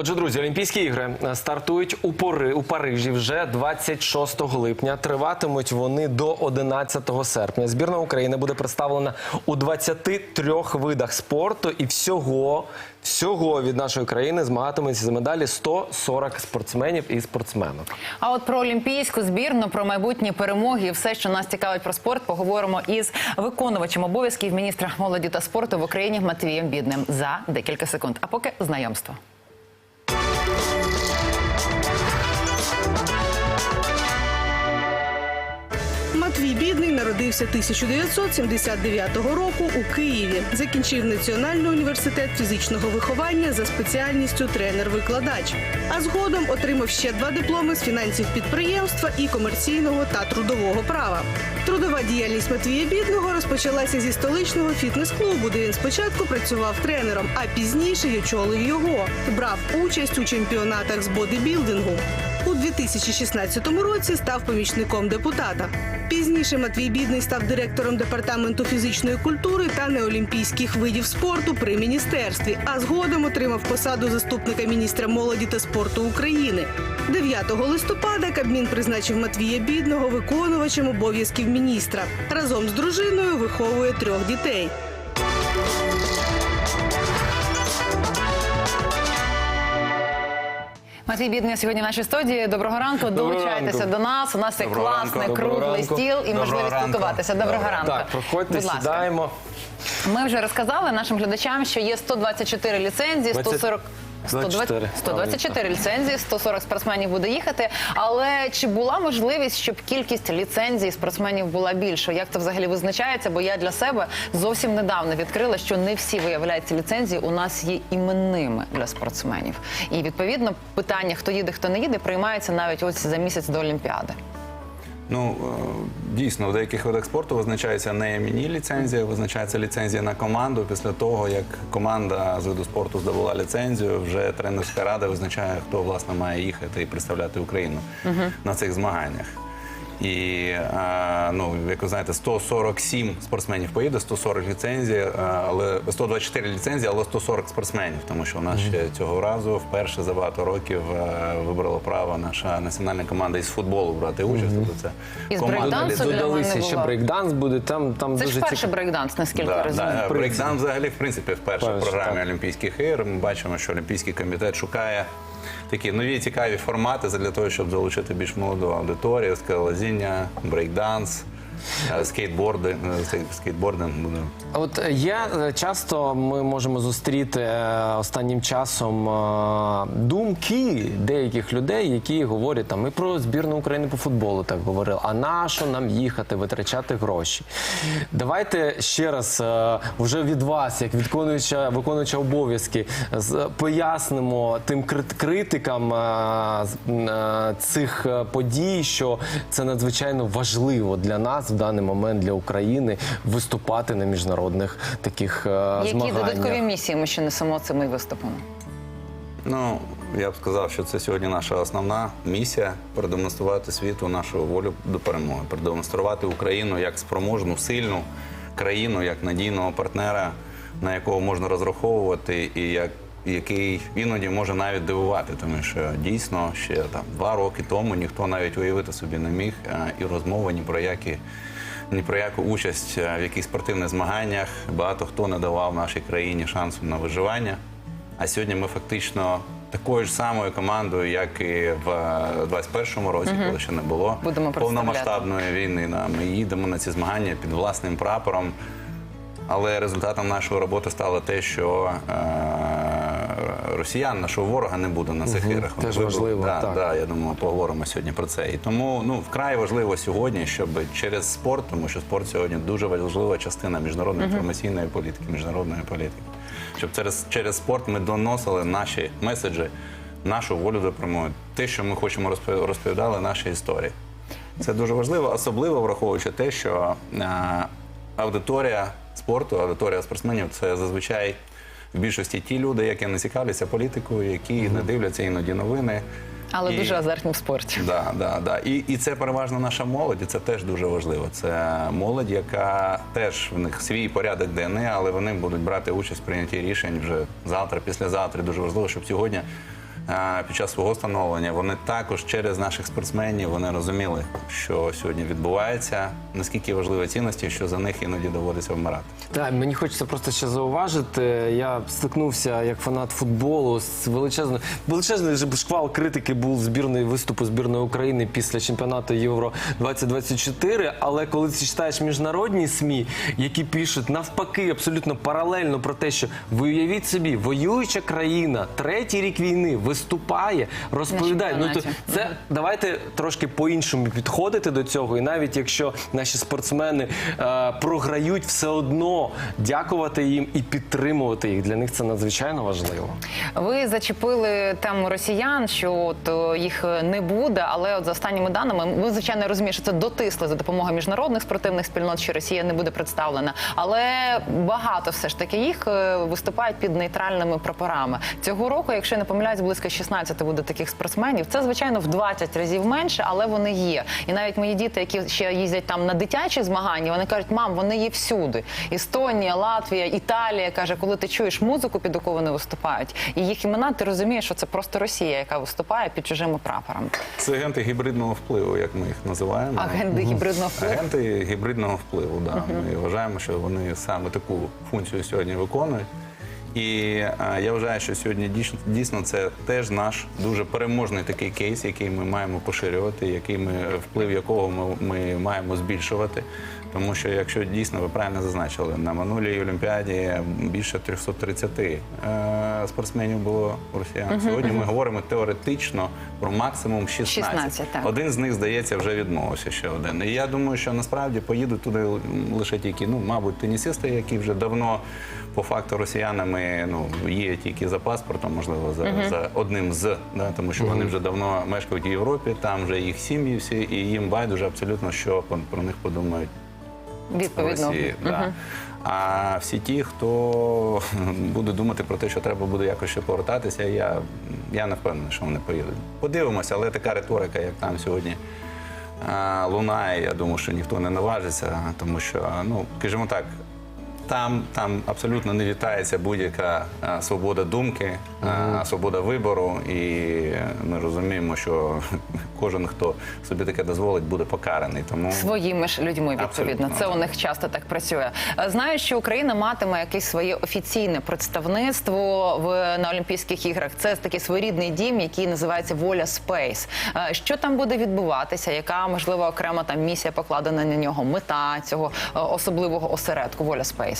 Отже, друзі, Олімпійські ігри е, стартують у Пори у Парижі вже 26 липня. Триватимуть вони до 11 серпня. Збірна України буде представлена у 23 видах спорту, і всього, всього від нашої країни змагатимуться за медалі 140 спортсменів і спортсменок. А от про олімпійську збірну, про майбутні перемоги і все, що нас цікавить про спорт, поговоримо із виконувачем обов'язків міністра молоді та спорту в Україні Матвієм Бідним за декілька секунд. А поки знайомство. Матвій народився 1979 року у Києві. Закінчив Національний університет фізичного виховання за спеціальністю тренер-викладач. А згодом отримав ще два дипломи з фінансів підприємства і комерційного та трудового права. Трудова діяльність Матвія Бідного розпочалася зі столичного фітнес-клубу, де він спочатку працював тренером, а пізніше й очолив його. Брав участь у чемпіонатах з бодибілдингу. У 2016 році став помічником депутата. Пізніше Матвій Бідний став директором департаменту фізичної культури та неолімпійських видів спорту при міністерстві, а згодом отримав посаду заступника міністра молоді та спорту України. 9 листопада Кабмін призначив Матвія Бідного виконувачем обов'язків міністра. Разом з дружиною виховує трьох дітей. Матвій Бідний сьогодні в нашій студії. Доброго ранку. Долучайтеся ранку. до нас. У нас є Доброго класний ранку. Круглий Доброго стіл і Доброго можливість ранку. спілкуватися. Доброго ранку. Так, проходьте, Будь ласка. сідаємо. Ми вже розказали нашим глядачам, що є 124 ліцензії, 20 140... 24. 124 ліцензії, 140 спортсменів буде їхати. Але чи була можливість, щоб кількість ліцензій спортсменів була більша? Як це взагалі визначається? Бо я для себе зовсім недавно відкрила, що не всі виявляється ліцензії у нас є іменними для спортсменів. І відповідно питання, хто їде, хто не їде, приймається навіть ось за місяць до Олімпіади. Ну е, дійсно, в деяких видах спорту визначається не мені ліцензія, визначається ліцензія на команду. Після того, як команда з виду спорту здобула ліцензію, вже тренерська рада визначає, хто власне має їхати і представляти Україну на цих змаганнях. І е, ну, як ви знаєте, 147 спортсменів поїде, 140 ліцензій, е, але 124 ліцензії, але 140 спортсменів, тому що у нас ще цього разу вперше за багато років е, вибрала право наша національна команда із футболу брати участь. Тобто це Із брейкдансу? Додалися ще брейкданс буде. Там, там Це дуже ж перший брейкданс, наскільки Да, розумію. да, брейкданс взагалі в принципі вперше в програмі так. Олімпійських ігор. Ми бачимо, що Олімпійський комітет шукає такі нові цікаві формати для того, щоб залучити більш молоду аудиторію, скалолазіння, брейкданс, е, скейтборди, е, буде. От є е, часто ми можемо зустріти останнім часом думки деяких людей, які говорять там і про збірну України по футболу так говорили. А на що нам їхати, витрачати гроші? Давайте ще раз вже від вас, як виконуюча виконуюча обов'язки, пояснимо тим критикам цих подій, що це надзвичайно важливо для нас в даний момент для України виступати на міжнародних таких е, Які змаганнях. додаткові місії ми ще несемо цими виступами? Ну, я б сказав, що це сьогодні наша основна місія продемонструвати світу нашу волю до перемоги, продемонструвати Україну як спроможну, сильну країну, як надійного партнера, на якого можна розраховувати, і як який іноді може навіть дивувати, тому що дійсно ще там два роки тому ніхто навіть уявити собі не міг е, і розмови ні про які ні про яку участь е, в якихось спортивних змаганнях. Багато хто не давав нашій країні шансу на виживання. А сьогодні ми фактично такою ж самою командою, як і в е, 21-му році, коли ще не було Будемо повномасштабної війни. Ми їдемо на ці змагання під власним прапором. Але результатом нашої роботи стало те, що е, росіян, нашого ворога, не буде на цих іграх. теж Вони важливо, Да, так. Да, я думаю, поговоримо сьогодні про це. І тому ну вкрай важливо сьогодні, щоб через спорт, тому що спорт сьогодні дуже важлива частина міжнародної інформаційної політики, міжнародної політики. Щоб через, через спорт ми доносили наші меседжі нашу волю до перемоги. Те, що ми хочемо розпо- розповідали наші історії. Це дуже важливо, особливо враховуючи те, що е, аудиторія спорту, аудиторія спортсменів це зазвичай в більшості ті люди, які не цікавляться політикою, які не дивляться іноді новини. Але І- дуже азартні в спорті. Да, да, да. І, і це переважно наша молодь, і це теж дуже важливо. Це молодь, яка теж в них свій порядок денний, але вони будуть брати участь в прийнятті рішень вже завтра, післязавтра. Дуже важливо, щоб сьогодні. Під час свого становлення вони також через наших спортсменів вони розуміли, що сьогодні відбувається, наскільки важливі цінності, що за них іноді доводиться вмирати. Так, мені хочеться просто ще зауважити. Я стикнувся як фанат футболу з величезною величезний же шквал критики був збірної виступу збірної України після чемпіонату Євро 2024 Але коли ти читаєш міжнародні СМІ, які пишуть навпаки, абсолютно паралельно про те, що ви уявіть собі, воююча країна, третій рік війни виступає, розповідає. Ну то це давайте трошки по-іншому підходити до цього. І навіть якщо наші спортсмени е, програють, все одно дякувати їм і підтримувати їх. Для них це надзвичайно важливо. Ви зачепили тему росіян, що от е, їх не буде, але от за останніми даними ми звичайно розуміємо, що це дотисли за допомогою міжнародних спортивних спільнот, що Росія не буде представлена. Але багато все ж таки їх е, виступають під нейтральними прапорами. Цього року, якщо я не помиляюсь, близько 16 буде таких спортсменів. Це звичайно в 20 разів менше, але вони є. І навіть мої діти, які ще їздять там на дитячі змагання, вони кажуть, мам, вони є всюди. Естонія, Латвія, Італія каже, коли ти чуєш музику, під яку вони виступають, і їх імена, ти розумієш, що це просто Росія, яка виступає під чужими прапорами. Це агенти гібридного впливу, як ми їх називаємо. Агенти гібридного впливу. Агенти гібридного впливу, да. Ми вважаємо, що вони саме таку функцію сьогодні виконують. І я вважаю, що сьогодні дійсно, дійсно це теж наш дуже переможний такий кейс, який ми маємо поширювати, який ми вплив якого ми, ми маємо збільшувати. Тому що, якщо дійсно ви правильно зазначили, на минулій Олімпіаді більше 330 е, спортсменів було росіян. Сьогодні ми говоримо теоретично про максимум 16. 16, так. Один з них, здається, вже відмовився ще один. І я думаю, що насправді поїдуть туди лише тільки, ну, мабуть, тенісисти, які вже давно по факту росіянами ну, є тільки за паспортом, можливо, за, за одним з, да, тому що вони вже давно мешкають у Європі, там вже їх сім'ї всі, і їм байдуже абсолютно, що про- про них подумають в Відповідно. Росії. Да. А всі ті, хто буде думати про те, що треба буде якось ще повертатися, я, я не впевнений, що вони поїдуть. Подивимося, але така риторика, як там сьогодні лунає, я думаю, що ніхто не наважиться, тому що, ну, скажімо так, там, там абсолютно не вітається будь-яка свобода думки, а, свобода вибору, і ми розуміємо, що кожен, хто собі таке дозволить, буде покараний. Тому Своїми ж людьми відповідно. Абсолютно. Це у них часто так працює. Е, Знаю, що Україна матиме якесь своє офіційне представництво в на Олімпійських іграх. Це такий своєрідний дім, який називається Воля Спейс. Е, Що там буде відбуватися? Яка можливо окрема там місія покладена на нього? Мета цього е, особливого осередку Воля Спейс?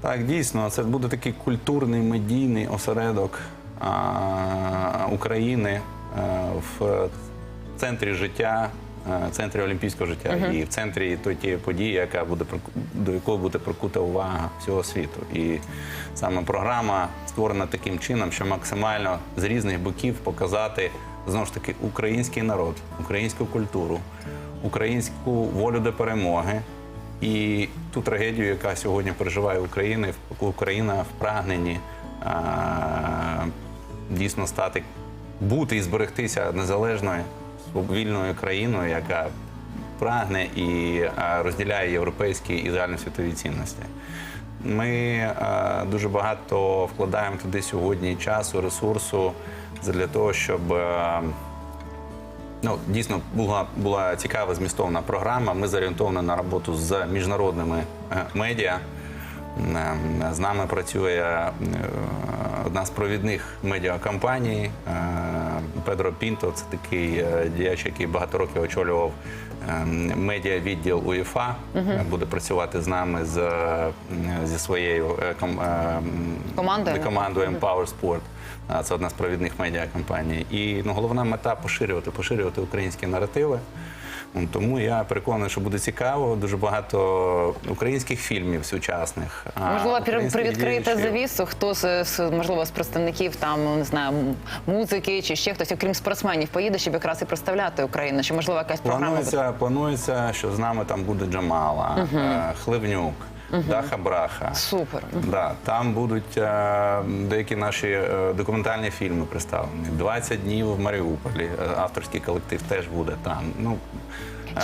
Так, дійсно, це буде такий культурний медійний осередок а, України а, в центрі життя, а, центрі олімпійського життя і в центрі тієї події, яка буде до якої буде прикута увага всього світу. І саме програма створена таким чином, що максимально з різних боків показати знову ж таки український народ, українську культуру, українську волю до перемоги. І ту трагедію, яка сьогодні переживає Україна, Україна в прагненні дійсно стати, бути і зберегтися незалежною вільною країною, яка прагне і розділяє європейські і загальносвітові цінності. Ми дуже багато вкладаємо туди сьогодні часу, ресурсу для того, щоб. Ну, дійсно була, була цікава змістовна програма. Ми зорієнтовані на роботу з міжнародними е, медіа. Е, З нами працює е, одна з провідних медіакомпаній Педро Пінто. Це такий діяч, який багато років очолював е, медіа-відділ УЄФА. Е, Буде працювати з нами з, зі своєю ком- Командою. командою Empower Sport. Це одна з провідних медіакомпаній. І ну, головна мета поширювати, поширювати українські наративи. Тому я переконаний, що буде цікаво. Дуже багато українських фільмів сучасних. Можливо, діячів. завісу, хто з, можливо з представників там не знаю музики чи ще хтось, окрім спортсменів, поїде, щоб якраз і представляти Україну. Чи можливо якась програма буде? Планується, планується, що з нами там буде Джамала, е, Хливнюк, Даха Браха. Супер. Да, там будуть е, деякі наші е, документальні фільми представлені. 20 днів в Маріуполі. Е, авторський колектив теж буде там. Ну,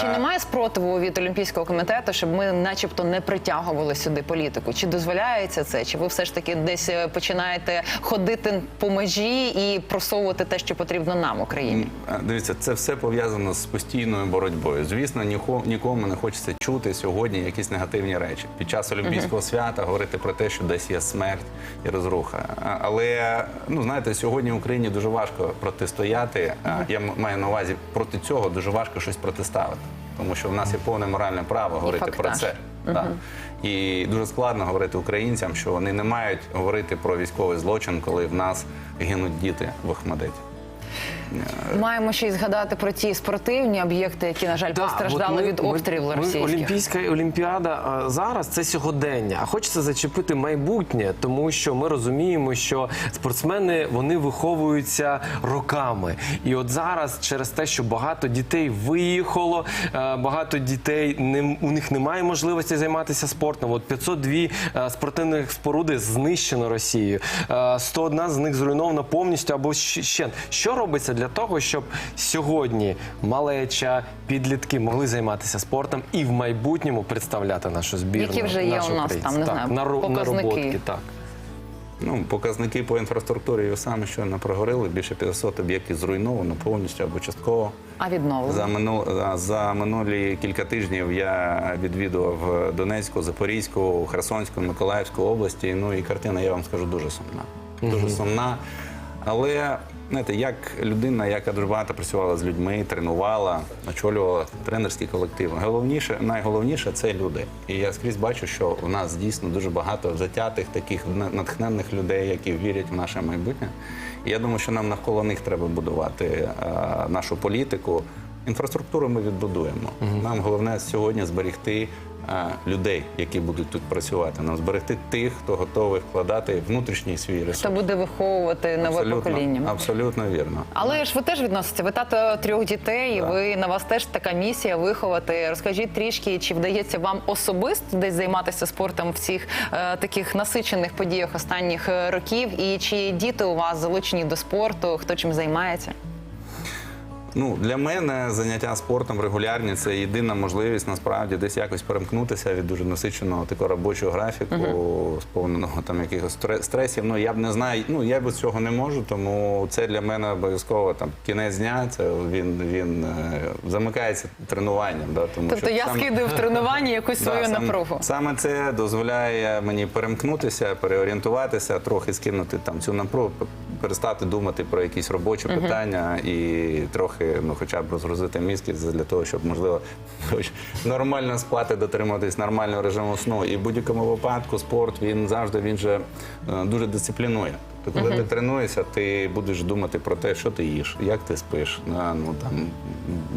Чи немає спротиву від Олімпійського комітету, щоб ми, начебто, не притягували сюди політику? Чи дозволяється це? Чи ви все ж таки десь е, починаєте ходити по межі і просовувати те, що потрібно нам, Україні? Дивіться, це все пов'язано з постійною боротьбою. Звісно, ніко- нікому не хочеться чути сьогодні якісь негативні речі. Під час Олімпійського свята говорити про те, що десь є смерть і розруха. Але ну знаєте, сьогодні в Україні дуже важко протистояти. Я маю на увазі проти цього дуже важко щось протиставити, тому що в нас є повне моральне право говорити про це. Так. І дуже складно говорити українцям, що вони не мають говорити про військовий злочин, коли в нас гинуть діти в Охмадиті. Маємо ще й згадати про ті спортивні об'єкти, які, на жаль, Да, постраждали ми- від обстрілів ми- російських. Олімпійська олімпіада а, зараз це сьогодення. А хочеться зачепити майбутнє, тому що ми розуміємо, що спортсмени вони виховуються роками. І от зараз, через те, що багато дітей виїхало, е, багато дітей не у них немає можливості займатися спортом. От 502 е, спортивних споруди знищено Росією. Е, 101 з них зруйнована повністю або ще. Що робиться для того, щоб сьогодні малеча, підлітки могли займатися спортом і в майбутньому представляти нашу збірну? Які вже є нашу у нас там, не так, знаю, наро- показники? нароботки, так. Ну, показники по інфраструктурі ви самі щойно проговорили. Більше 500 об'єктів зруйновано повністю або частково. А відновлено? За, минул, за- за минулі кілька тижнів я відвідував Донецьку, Запорізьку, Херсонську, Миколаївську області. Ну і картина, я вам скажу, дуже сумна. Дуже сумна. Але знаєте, як людина, яка дуже багато працювала з людьми, тренувала, очолювала тренерські колективи. Головніше, найголовніше це люди. І я скрізь бачу, що в нас дійсно дуже багато затятих таких на- натхненних людей, які вірять в наше майбутнє. І я думаю, що нам навколо них треба будувати нашу політику. Інфраструктуру ми відбудуємо. Нам головне сьогодні зберегти е, людей, які будуть тут працювати. Нам зберегти тих, хто готовий вкладати внутрішній свій ресурс. Хто буде виховувати нове Абсолютно, покоління? абсолютно вірно. Але ж ви теж відносите. Ви тато трьох дітей, і Так. ви на вас теж така місія виховати. Розкажіть трішки, чи вдається вам особисто десь займатися спортом в цих е, таких насичених подіях останніх е, років? І чи діти у вас залучені до спорту? Хто чим займається? Ну для мене заняття спортом регулярні це єдина можливість насправді десь якось перемкнутися від дуже насиченого такого робочого графіку, сповненого там якихось стресів. Ну я б не знаю. Ну я без цього не можу, тому це для мене обов'язково там кінець дня. Це він він е, замикається тренуванням. Да, тому Тобто що я скидаю в тренуванні якусь Да, свою напругу. Саме це дозволяє мені перемкнутися, переорієнтуватися, трохи скинути там цю напругу, перестати думати про якісь робочі питання і трохи, ну хоча б розгрузити мізки для того, щоб можливо нормально спати, дотримуватись нормального режиму сну. І в будь-якому випадку спорт він завжди він же е, дуже дисциплінує. Тобто, коли ти тренуєшся, ти будеш думати про те, що ти їш, як ти спиш, ну там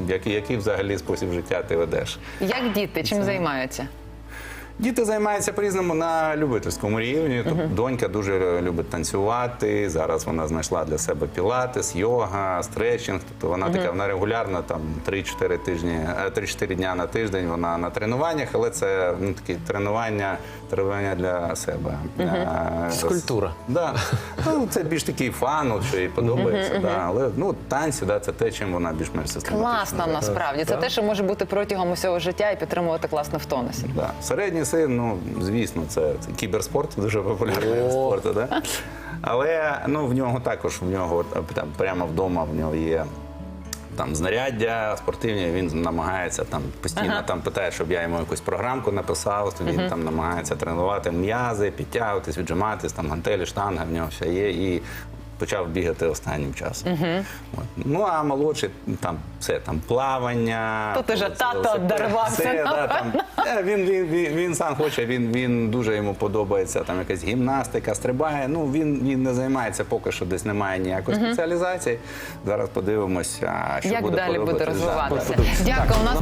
який, який взагалі спосіб життя ти ведеш. Як діти чим займаються? Діти займаються по-різному на любительському рівні. Тобто донька дуже любить танцювати. Зараз вона знайшла для себе пілатес, йога, стретчинг. Тобто вона така вона регулярно там 3-4 тижні, е, 3-4 дня на тиждень вона на тренуваннях, але це ну, такі тренування, тренування для себе. Е, Фізкультура. Да. Ну, це більш такий фан, от, що їй подобається. Да. Але ну, танці, да, це те, чим вона більш-менш систематично. Класно займається. насправді. Це те, що може бути протягом усього життя і підтримувати класно в тонусі. Да. Середній син, ну звісно, це, це кіберспорт, дуже популярний вид спорту, да? Але ну, в нього також в нього от, там, прямо вдома в нього є. Там знаряддя спортивні, він намагається там постійно там питає, щоб я йому якусь програмку написав. Він там намагається тренувати м'язи, підтягуватись, віджиматись, там гантелі, штанга в нього все є. І почав бігати останнім часом. От. Ну а молодший там все там плавання. Тут уже тато дарувався, все, да, там. Е, він, він, він, він сам хоче, він, він дуже йому подобається. Там якась гімнастика, стрибає. Ну він, він не займається поки що десь немає ніякої спеціалізації. Зараз подивимося, що Як буде далі буде розвиватися? Дякую. У нас